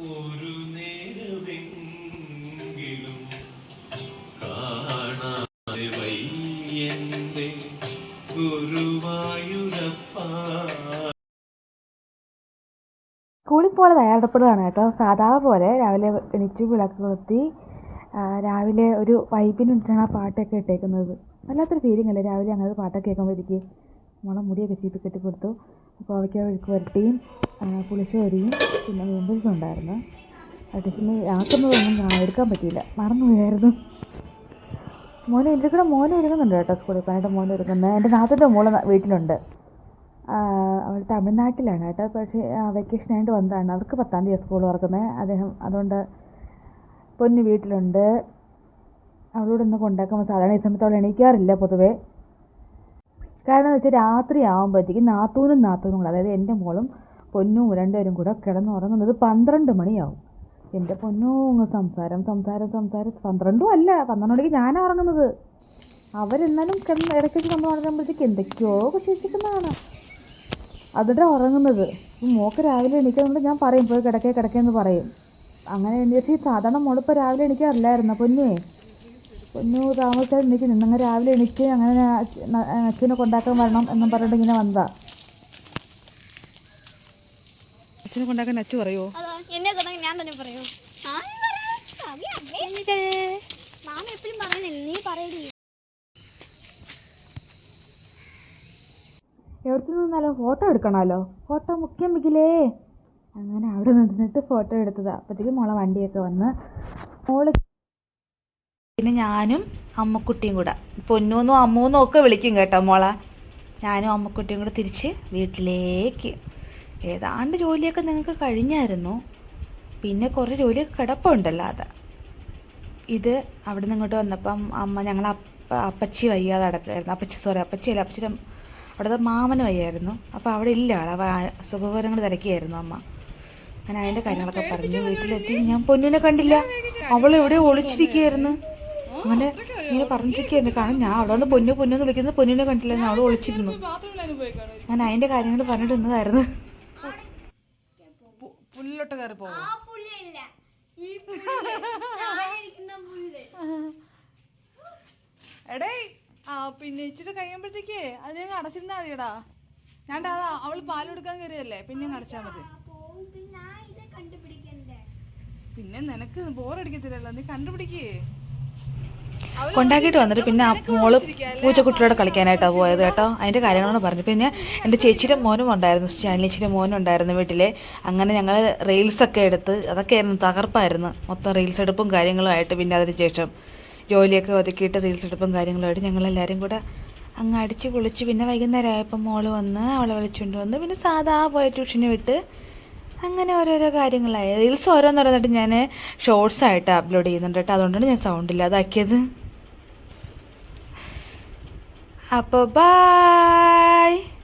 സ്കൂളിൽ പോലെ തയ്യാറെടുപ്പുകളാണ് കേട്ടോ. സാധാ പോലെ രാവിലെ എണീച്ചു വിളക്ക് നിർത്തി രാവിലെ ഒരു വൈബിന് വേണ്ടിയിട്ടാണ് ആ പാട്ടൊക്കെ ഇട്ടേക്കുന്നത്. വല്ലാത്തൊരു ഫീലിംഗ് അല്ലേ രാവിലെ അങ്ങനെ പാട്ടൊക്കെ കേൾക്കുമ്പോഴേക്ക്? നമ്മളെ മുടിയൊക്കെ ചീപ്പി കെട്ടി കൊടുത്തു. കോവയ്ക്ക വഴുക്ക് വരട്ടിയും ആ, പുളിശ്ശേരിയും പിന്നെ മീൻപൊരിക്കും ഉണ്ടായിരുന്നു. പിന്നെ ആക്കുന്നതൊന്നും എടുക്കാൻ പറ്റിയില്ല. മറന്നു പോയായിരുന്നു മോനെ എന്റെ കൂടെ മോനെ ഒരുങ്ങുന്നുണ്ട് കേട്ടോ സ്കൂളിൽ പോകാനായിട്ട് മോനെ ഒരുങ്ങുന്നത് എന്റെ നാത്തിന്റെ മോൾ വീട്ടിലുണ്ട്. അവൾ തമിഴ്നാട്ടിലാണ് കേട്ടോ. പക്ഷേ വെക്കേഷനായിട്ട് വന്നതാണ്. അവർക്ക് പത്താം തീയതി സ്കൂൾ തുറക്കുന്നത്. അദ്ദേഹം അതുകൊണ്ട് പൊന്നു വീട്ടിലുണ്ട്. അവളോട് ഇന്ന് കൊണ്ടാക്കുമ്പോൾ സാധാരണ ഈ സമയത്ത് അവൾ എണീക്കാറില്ല പൊതുവേ. കാരണം എന്ന് വെച്ചാൽ രാത്രി ആകുമ്പോഴത്തേക്കും നാത്തൂനും നാത്തൂനും കൂടെ അതായത് എന്റെ മോളും പൊന്നും രണ്ടുപേരും കൂടെ കിടന്നുറങ്ങുന്നത് പന്ത്രണ്ട് മണിയാവും. എന്റെ പൊന്നും സംസാരം സംസാരം സംസാരം. പന്ത്രണ്ടും അല്ല പന്ത്രണ്ട് മണിക്ക് ഞാനാണ് ഉറങ്ങുന്നത്. അവരെന്നാലും കിടന്ന് ഇടയ്ക്കൊക്കെ നമ്മൾ ഉറങ്ങുമ്പോഴത്തേക്ക് എന്തൊക്കെയോ വിശേഷിക്കുന്നതാണ്. അതിടെ ഉറങ്ങുന്നത്. മോക്ക് രാവിലെ എണീക്കുന്നുണ്ട് ഞാൻ പറയും പോയി കിടക്കേ കിടക്കേ എന്ന് പറയും. അങ്ങനെ എണീച്ച് സാധാരണ മോളിപ്പോൾ രാവിലെ എണീക്കാറില്ലായിരുന്നു. പൊന്നുവേ പൊന്നു താമസിച്ചാൽ എനിക്ക് നിന്നങ്ങ് രാവിലെ എനിക്ക് അങ്ങനെ അച്ഛ- അച്ഛനെ കൊണ്ടാക്കാൻ വരണം എന്നും പറഞ്ഞിട്ട് ഇങ്ങനെ വന്നതാ. അച്ഛനെ കൊണ്ടാക്കാൻ അച്ഛൻ പറയുമോ എവിടത്തു എന്നെ കൊണ്ടാ ഞാൻ തന്നെ പറയൂ? മാമ എപ്പോഴും പറയുന്നില്ല നീ പറയടി. എവിടുത്തെ നിന്നാലും ഫോട്ടോ എടുക്കണമല്ലോ. ഫോട്ടോ മുഖ്യം മികിലേ. അങ്ങനെ അവിടെ നിന്നിട്ട് ഫോട്ടോ എടുത്തതാ. അപ്പോഴത്തേക്കും മോളെ വണ്ടിയൊക്കെ വന്ന് പിന്നെ ഞാനും അമ്മക്കുട്ടിയും കൂടെ. പൊന്നൂന്നും അമ്മൂന്നും ഒക്കെ വിളിക്കും കേട്ടോ മോളെ. ഞാനും അമ്മക്കുട്ടിയും കൂടെ തിരിച്ച് വീട്ടിലേക്ക്. ഏതാണ്ട് ജോലിയൊക്കെ നിങ്ങൾക്ക് കഴിഞ്ഞായിരുന്നു. പിന്നെ കുറേ ജോലിയൊക്കെ കിടപ്പുണ്ടല്ലോ അത്. ഇത് അവിടെ നിന്ന് ഇങ്ങോട്ട് വന്നപ്പം അമ്മ ഞങ്ങൾ അപ്പ അപ്പച്ചി വയ്യാതെ അടക്കായിരുന്നു. അപ്പച്ചി സോറി അപ്പച്ചിയല്ല അപ്പച്ചിയുടെ അവിടുത്തെ മാമന് വയ്യായിരുന്നു. അപ്പോൾ അവിടെ ഇല്ല അവ സുഖവിവരങ്ങൾ തിരക്കിയായിരുന്നു അമ്മ. ഞാൻ അതിന്റെ കാര്യങ്ങളൊക്കെ പറഞ്ഞു. വീട്ടിലെത്തി ഞാൻ പൊന്നിനെ കണ്ടില്ല. അവൾ എവിടെ ഒളിച്ചിരിക്കുകയായിരുന്നു. അങ്ങനെ ഇങ്ങനെ പറഞ്ഞിരിക്കുന്നത് കാരണം ഞാൻ അവിടെ വന്ന് പൊന്നു പൊന്നു വിളിക്കുന്നത് പൊന്നിനെ കണ്ടില്ല ഞാൻ അവിടെ ഒളിച്ചിരുന്നു. ഞാൻ അതിന്റെ കാര്യങ്ങൾ പറഞ്ഞിട്ടുന്നതായിരുന്നു പുല്ലിലോട്ട് കയറി പോകും എടേ ആ പിന്നെ ഇച്ചിരി കഴിയുമ്പോഴത്തേക്ക് അതിനെ അടച്ചിരുന്നാ മതിയടാ. ഞാൻ അതാ അവൾ പാൽ കൊടുക്കാൻ കയറിയല്ലേ പിന്നെ അടച്ചാ അടച്ചാൽ മതി പിന്നെ നിനക്ക് ബോറടിക്കത്തില്ലല്ലോ നീ കണ്ടുപിടിക്കേ. കൊണ്ടാക്കിയിട്ട് വന്നിട്ട് പിന്നെ ആ മോൾ പൂച്ചക്കുട്ടിയോടെ കളിക്കാനായിട്ടാണ് പോയത് കേട്ടോ. അതിന്റെ കാര്യങ്ങളാണ് പറഞ്ഞു പിന്നെ എന്റെ ചേച്ചിയുടെ മോനും ഉണ്ടായിരുന്നു. ചാനലിച്ചിയുടെ മോനും ഉണ്ടായിരുന്നു വീട്ടിലെ. അങ്ങനെ ഞങ്ങൾ റീൽസൊക്കെ എടുത്ത് അതൊക്കെ ആയിരുന്നു തകർപ്പായിരുന്നു. മൊത്തം റീൽസ് എടുപ്പും കാര്യങ്ങളും ആയിട്ട് പിന്നെ അതിന് ശേഷം ജോലിയൊക്കെ ഒതുക്കിയിട്ട് റീൽസ് എടുപ്പും കാര്യങ്ങളുമായിട്ട് ഞങ്ങളെല്ലാവരും കൂടെ അങ്ങ് അടിച്ച് പൊളിച്ച് പിന്നെ വൈകുന്നേരം ആയപ്പോൾ മോൾ വന്ന് അവളെ വിളിച്ചുകൊണ്ട് വന്ന് പിന്നെ സാധാ പോയ ട്യൂഷന് വിട്ട് അങ്ങനെ ഓരോരോ കാര്യങ്ങളായി. റീൽസ് ഓരോന്നോരോന്നായിട്ട് ഞാൻ ഷോർട്സ് ആയിട്ട് അപ്ലോഡ് ചെയ്യുന്നുണ്ട് കേട്ടോ. അതുകൊണ്ടാണ് ഞാൻ സൗണ്ട് ഇല്ലാതാക്കിയത്. Apple, bye.